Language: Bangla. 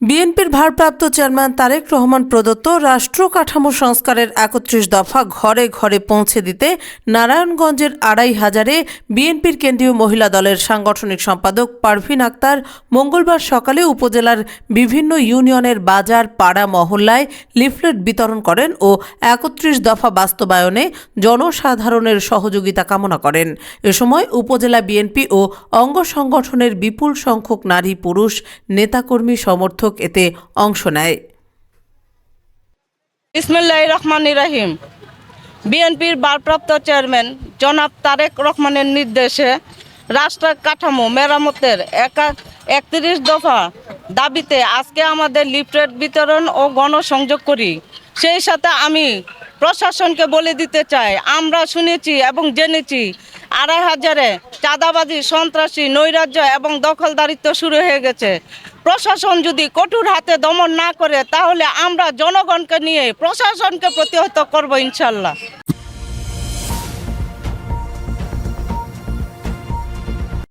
বিএনপির ভারপ্রাপ্ত চেয়ারম্যান তারেক রহমান প্রদত্ত রাষ্ট্র কাঠামো সংস্কারের একত্রিশ দফা ঘরে ঘরে পৌঁছে দিতে নারায়ণগঞ্জের আড়াই হাজারে বিএনপির কেন্দ্রীয় মহিলা দলের সাংগঠনিক সম্পাদক পারভিন আক্তার মঙ্গলবার সকালে উপজেলার বিভিন্ন ইউনিয়নের বাজার, পাড়া, মহল্লায় লিফলেট বিতরণ করেন ও একত্রিশ দফা বাস্তবায়নে জনসাধারণের সহযোগিতা কামনা করেন। এ সময় উপজেলা বিএনপি ও অঙ্গ সংগঠনের বিপুল সংখ্যক নারী, পুরুষ, নেতাকর্মী, সমর্থক এতে অংশ নেয়। ইসমিল্লাহ রহমান ইরাহিম বিএনপির ভারপ্রাপ্ত চেয়ারম্যান জনাব তারেক রহমানের নির্দেশে রাষ্ট্র কাঠামো, মেরামতের একা একত্রিশ দফা দাবিতে আজকে আমাদের লিফলেট বিতরণ ও গণসংযোগ করি। সেই সাথে আমি প্রশাসনকে বলে দিতে চাই, আমরা শুনেছি এবং জেনেছি আড়াই হাজারে চাঁদাবাজি, সন্ত্রাসী, নৈরাজ্য এবং দখলদারিত্ব শুরু হয়ে গেছে। প্রশাসন যদি কঠোর হাতে দমন না করে, তাহলে আমরা জনগণকে নিয়ে প্রশাসনকে প্রতিহত করব ইনশাল্লাহ।